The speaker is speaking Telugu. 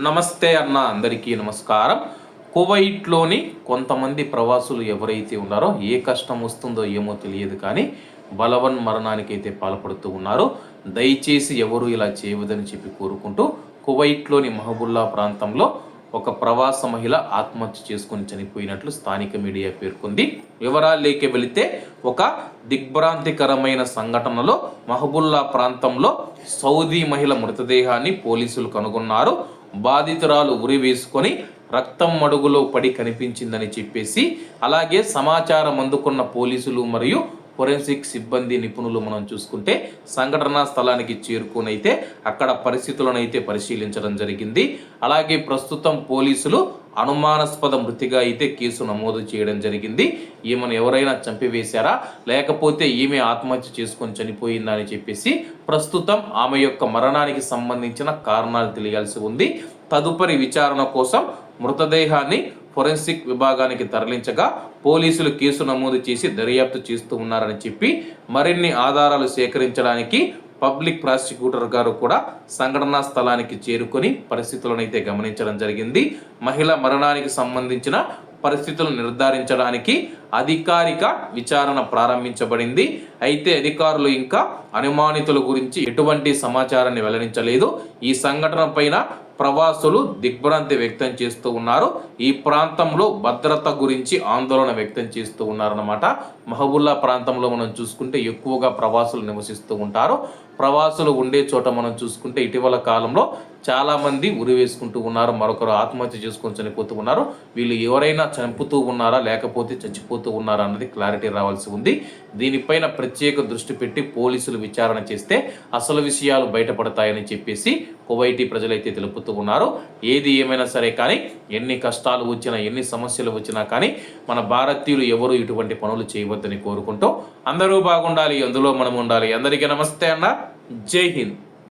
నమస్తే అన్న అందరికీ నమస్కారం. కువైట్లోని కొంతమంది ప్రవాసులు ఎవరైతే ఉన్నారో ఏ కష్టం వస్తుందో ఏమో తెలియదు కానీ బలవన్ మరణానికైతే పాల్పడుతూ ఉన్నారు. దయచేసి ఎవరు ఇలా చేయవద్దని చెప్పి కోరుకుంటూ కువైట్లోని మహబుల్లా ప్రాంతంలో ఒక ప్రవాస మహిళ ఆత్మహత్య చేసుకుని చనిపోయినట్లు స్థానిక మీడియా పేర్కొంది. వివరాల్లోకి వెళితే ఒక దిగ్భ్రాంతికరమైన సంఘటనలో మహబుల్లా ప్రాంతంలో సౌదీ మహిళ మృతదేహాన్ని పోలీసులు కనుగొన్నారు. బాధితురాలు ఉరి వేసుకొని రక్తం మడుగులో పడి కనిపించిందని చెప్పేసి అలాగే సమాచారం అందుకున్న పోలీసులు మరియు ఫొరెన్సిక్ సిబ్బంది నిపుణులు మనం చూసుకుంటే సంఘటనా స్థలానికి చేరుకునైతే అక్కడ పరిస్థితులను అయితే పరిశీలించడం జరిగింది. అలాగే ప్రస్తుతం పోలీసులు అనుమానాస్పద మృతిగా అయితే కేసు నమోదు చేయడం జరిగింది. ఈమెను ఎవరైనా చంపివేశారా? లేకపోతే ఈమె ఆత్మహత్య చేసుకొని చనిపోయిందా అని చెప్పేసి ప్రస్తుతం ఆమె యొక్క మరణానికి సంబంధించిన కారణాలు తెలియాల్సి ఉంది. తదుపరి విచారణ కోసం మృతదేహాన్ని ఫొరెన్సిక్ విభాగానికి తరలించగా పోలీసులు కేసు నమోదు చేసి దర్యాప్తు చేస్తూ ఉన్నారని చెప్పి మరిన్ని ఆధారాలు సేకరించడానికి పబ్లిక్ ప్రాసిక్యూటర్ గారు కూడా సంఘటనా స్థలానికి చేరుకొని పరిస్థితులను అయితే గమనించడం జరిగింది. మహిళ మరణానికి సంబంధించిన పరిస్థితులను నిర్ధారించడానికి అధికారిక విచారణ ప్రారంభించబడింది. అయితే అధికారులు ఇంకా అనుమానితుల గురించి ఎటువంటి సమాచారాన్ని వెల్లడించలేదు. ఈ సంఘటన పైన ప్రవాసులు దిగ్భ్రాంతి వ్యక్తం చేస్తూ ఉన్నారు. ఈ ప్రాంతంలో భద్రత గురించి ఆందోళన వ్యక్తం చేస్తూ ఉన్నారన్నమాట. మహబూల్లా ప్రాంతంలో మనం చూసుకుంటే ఎక్కువగా ప్రవాసులు నివసిస్తూ ఉంటారు. ప్రవాసులు ఉండే చోట మనం చూసుకుంటే ఇటీవల కాలంలో చాలామంది ఉరి వేసుకుంటూ ఉన్నారు. మరొకరు ఆత్మహత్య చేసుకొని చనిపోతూ ఉన్నారు. వీళ్ళు ఎవరైనా చంపుతూ ఉన్నారా లేకపోతే చచ్చిపోతూ ఉన్నారా అన్నది క్లారిటీ రావాల్సి ఉంది. దీనిపైన ప్రత్యేక దృష్టి పెట్టి పోలీసులు విచారణ చేస్తే అసలు విషయాలు బయటపడతాయని చెప్పేసి కువైటీ ప్రజలైతే తెలుపుతూ ఉన్నారు. ఏది ఏమైనా సరే కానీ ఎన్ని కష్టాలు వచ్చినా ఎన్ని సమస్యలు వచ్చినా కానీ మన భారతీయులు ఎవరు ఇటువంటి పనులు చేయవద్దని కోరుకుంటూ అందరూ బాగుండాలి అందులో మనం ఉండాలి. అందరికీ నమస్తే అన్న. జై హింద్.